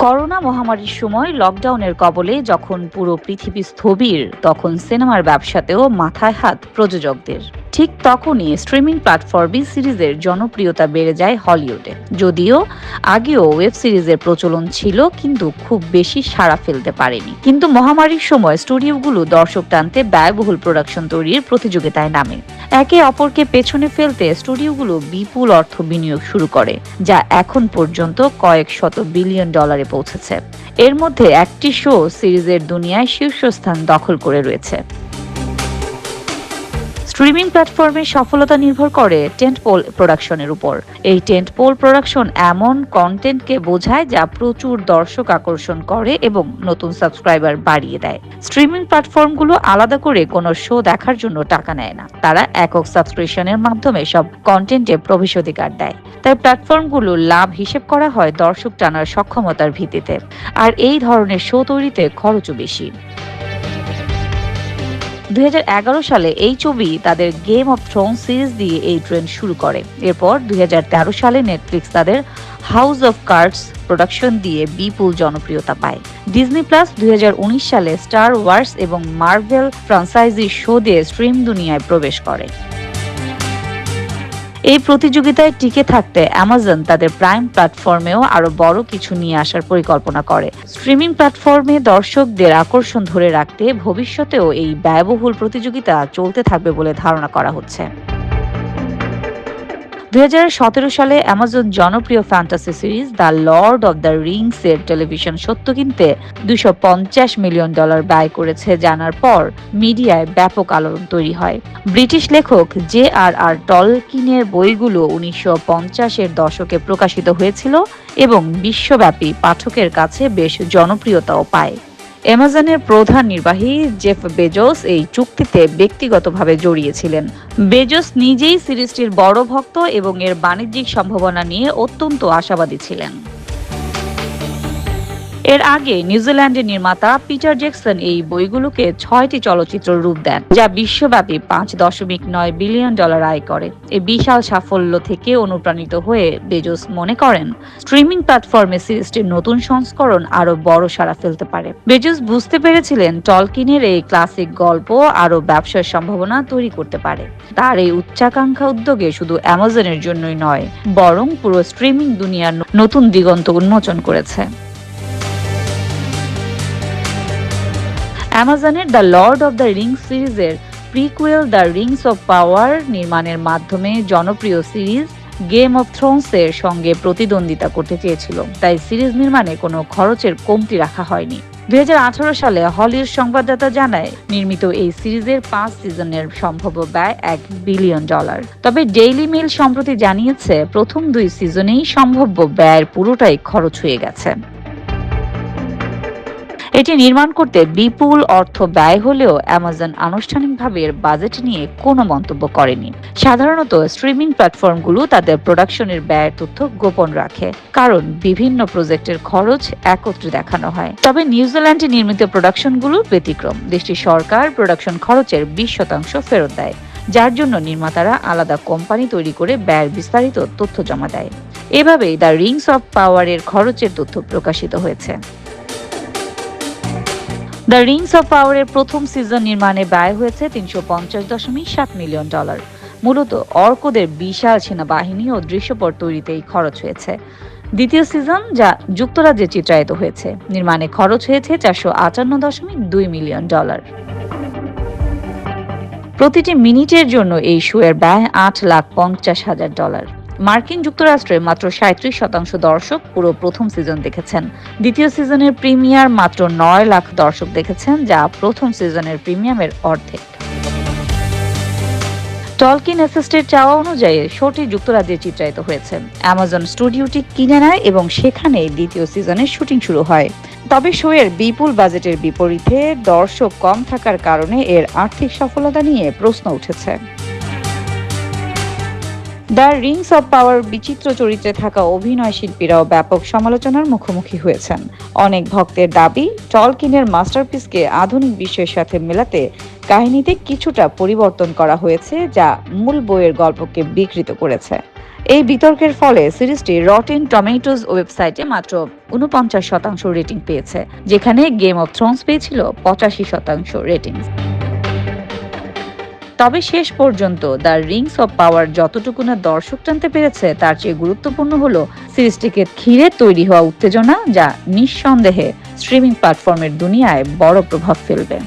Corona মহামারীর সময় লকডাউনের কবলে যখন পুরো পৃথিবী স্থবির, তখন সিনেমার ব্যবসাতেও মাথায় হাত প্রযোজকদের। ঠিক তখনই স্ট্রিমিং প্ল্যাটফর্মে সিরিজের জনপ্রিয়তা বেড়ে যায় হলিউডে। যদিও আগেও ওয়েব সিরিজের প্রচলন ছিল, কিন্তু খুব বেশি সাড়া ফেলতে পারেনি। কিন্তু মহামারীর সময় স্টুডিওগুলো দর্শক টানতে ব্যয়বহুল প্রোডাকশন তৈরির প্রতিযোগিতায় নামে। একে অপরকে পেছনে ফেলতে স্টুডিওগুলো বিপুল অর্থ বিনিয়োগ শুরু করে, যা এখন পর্যন্ত কয়েক শত বিলিয়ন ডলারে পৌঁছেছে। এর মধ্যে একটি শো সিরিজের দুনিয়ায় শীর্ষস্থান দখল করে রয়েছে। স্ট্রিমিং প্ল্যাটফর্মের সফলতা নির্ভর করে টেন্ট পোল প্রোডাকশনের উপর। এই টেন্ট পোল প্রোডাকশন এমন কন্টেন্টকে বোঝায় যা প্রচুর দর্শক আকর্ষণ করে এবং নতুন সাবস্ক্রাইবার বাড়িয়ে দেয়। স্ট্রিমিং প্ল্যাটফর্মগুলো আলাদা করে কোনো শো দেখার জন্য টাকা নেয় না। তারা একক সাবস্ক্রিপশনের মাধ্যমে সব কন্টেন্টে প্রবেশাধিকার দেয়। তাই প্ল্যাটফর্মগুলো লাভ হিসেব করা হয় দর্শক টানার সক্ষমতার ভিত্তিতে। আর এই ধরনের শো তৈরিতে খরচও বেশি। দুই সালে এই ছবি তাদের গেম অফ থ্রোন সিরিজ দিয়ে এই ট্রেন্ড শুরু করে। এরপর দুই হাজার তেরো সালে নেটফ্লিক্স তাদের হাউস অফ কার্ডস প্রোডাকশন দিয়ে বিপুল জনপ্রিয়তা পায়। ডিজনি প্লাস দুই হাজার উনিশ সালে স্টার ওয়ার্স এবং মার্ভেল ফ্রাঞ্চাইজি শো দিয়ে স্ট্রিম দুনিয়ায় প্রবেশ করে। এই প্রতিযোগিতায় টিকে থাকতে অ্যামাজন তাদের প্রাইম প্ল্যাটফর্মেও আরও বড় কিছু নিয়ে আসার পরিকল্পনা করে। স্ট্রিমিং প্ল্যাটফর্মে দর্শকদের আকর্ষণ ধরে রাখতে ভবিষ্যতেও এই ব্যয়বহুল প্রতিযোগিতা চলতে থাকবে বলে ধারণা করা হচ্ছে। দু হাজার সতেরো সালে অ্যামাজন জনপ্রিয় fantasy series the Lord of the Rings এর টেলিভিশন সত্য কিনতে দুশো মিলিয়ন ডলার ব্যয় করেছে, জানার পর মিডিয়ায় ব্যাপক আলোড়ন তৈরি হয়। ব্রিটিশ লেখক জে আর আর টলকিনের বইগুলো উনিশশো এর দশকে প্রকাশিত হয়েছিল এবং বিশ্বব্যাপী পাঠকের কাছে বেশ জনপ্রিয়তাও পায়। অ্যামাজনের প্রধান নির্বাহী জেফ বেজোস এই চুক্তিতে ব্যক্তিগতভাবে জড়িয়েছিলেন। বেজোস নিজেই সিরিজটির বড় ভক্ত এবং এর বাণিজ্যিক সম্ভাবনা নিয়ে অত্যন্ত আশাবাদী ছিলেন। এর আগে নিউজিল্যান্ডের নির্মাতা পিটার জ্যাকসন এই বইগুলোকে ছয়টি চলচ্চিত্র রূপ দেন, যা বিশ্বব্যাপী পাঁচ দশমিক নয় বিলিয়ন ডলার আয় করে। এই বিশাল সাফল্য থেকে অনুপ্রাণিত হয়ে বেজোস মনে করেন, স্ট্রিমিং প্ল্যাটফর্মে সিরিজটির নতুন সংস্করণ আরও বড় সাড়া ফেলতে পারে। বেজোস বুঝতে পেরেছিলেন টলকিনের এই ক্লাসিক গল্প আরও ব্যবসার সম্ভাবনা তৈরি করতে পারে। তার এই উচ্চাকাঙ্ক্ষা উদ্যোগে শুধু অ্যামাজনের জন্যই নয়, বরং পুরো স্ট্রিমিং দুনিয়ার নতুন দিগন্ত উন্মোচন করেছে। অ্যামাজনের the Lord of the ring সিরিজের prequel the Rings of Power নির্মাণের মাধ্যমে জনপ্রিয় সিরিজ গেম অফ থ্রোনসের সঙ্গে প্রতিদ্বন্দ্বিতা করতে চেয়েছিল। তাই সিরিজ নির্মাণে কোনো খরচের কমতি রাখা হয়নি। দুই হাজার আঠারো সালে হলিউড সংবাদদাতা জানায়, নির্মিত এই সিরিজের পাঁচ সিজনের সম্ভাব্য ব্যয় এক বিলিয়ন ডলার। তবে ডেইলি মেল সম্প্রতি জানিয়েছে, প্রথম দুই সিজনেই সম্ভাব্য ব্যয়ের পুরোটাই খরচ হয়ে গেছে। এটি নির্মাণ করতে বিপুল অর্থ ব্যয় হলেও অ্যামাজন আনুষ্ঠানিকভাবে এর বাজেট নিয়ে কোনো মন্তব্য করেনি। সাধারণত স্ট্রিমিং প্ল্যাটফর্মগুলো তাদের প্রোডাকশনের ব্যয়ের তথ্য গোপন রাখে, কারণ বিভিন্ন প্রজেক্টের খরচ একত্রে দেখানো হয়। তবে নিউজিল্যান্ডে নির্মিত প্রোডাকশনগুলো ব্যতিক্রম। দেশটির সরকার প্রোডাকশন খরচের বিশ শতাংশ ফেরত দেয়, যার জন্য নির্মাতারা আলাদা কোম্পানি তৈরি করে ব্যয়ের বিস্তারিত তথ্য জমা দেয়। এভাবেই দ্য রিংস অফ পাওয়ারের খরচের তথ্য প্রকাশিত হয়েছে। দ্য রিংস অফ পাওয়ারের প্রথম সিজন নির্মাণে ব্যয় হয়েছে তিনশো পঞ্চাশ দশমিক সাত মিলিয়ন ডলার। মূলত অর্কদের বিশাল সেনাবাহিনী ও দৃশ্যপট তৈরিতেই খরচ হয়েছে। দ্বিতীয় সিজন, যা যুক্তরাজ্যে চিত্রায়িত হয়েছে, নির্মাণে খরচ হয়েছে চারশো আটান্ন দশমিক দুই মিলিয়ন ডলার। প্রতিটি মিনিটের জন্য এই শোয়ের ব্যয় আট লাখ পঞ্চাশ হাজার ডলার। মার্কিন যুক্তরাষ্ট্রে মাত্র সাঁত্রিশ শতাংশ দর্শক পুরো প্রথম সিজন দেখেছেন। দ্বিতীয় সিজনের প্রিমিয়ার মাত্র নয় লাখ দর্শক দেখেছেন, যা প্রথম সিজনের প্রিমিয়ামের অর্ধেক। টলকিন অ্যাসিস্টের চাওয়া অনুযায়ী শোটি যুক্তরাজ্যে চিত্রায়িত হয়েছে। অ্যামাজন স্টুডিওটি কিনে নেয় এবং সেখানেই দ্বিতীয় সিজনের শুটিং শুরু হয়। তবে শোয়ের বিপুল বাজেটের বিপরীতে দর্শক কম থাকার কারণে এর আর্থিক সফলতা নিয়ে প্রশ্ন উঠেছে। দ্য রিংস অব পাওয়ার বিচিত্র চরিত্রে থাকা অভিনয় শিল্পীরাও ব্যাপক সমালোচনার মুখোমুখি হয়েছেন। অনেক ভক্তের দাবি, টলকিনের মাস্টারপিসকে আধুনিক বিশ্বের সাথে মেলাতে কাহিনীতে কিছুটা পরিবর্তন করা হয়েছে, যা মূল বইয়ের গল্পকে বিকৃত করেছে। এই বিতর্কের ফলে সিরিজটি রটেন টমেটোজ ওয়েবসাইটে মাত্র উনপঞ্চাশ শতাংশ রেটিং পেয়েছে, যেখানে গেম অফ থ্রোনস পেয়েছিল পঁচাশি শতাংশ রেটিং তবে শেষ পর্যন্ত দ্য রিংস অব পাওয়ার যতটুকু না দর্শক টানতে পেরেছে, তার চেয়ে গুরুত্বপূর্ণ হলো সিরিজটিকে ঘিরে তৈরি হওয়া উত্তেজনা যা নিঃসন্দেহে স্ট্রিমিং প্ল্যাটফর্মের দুনিয়ায় বড় প্রভাব ফেলবে।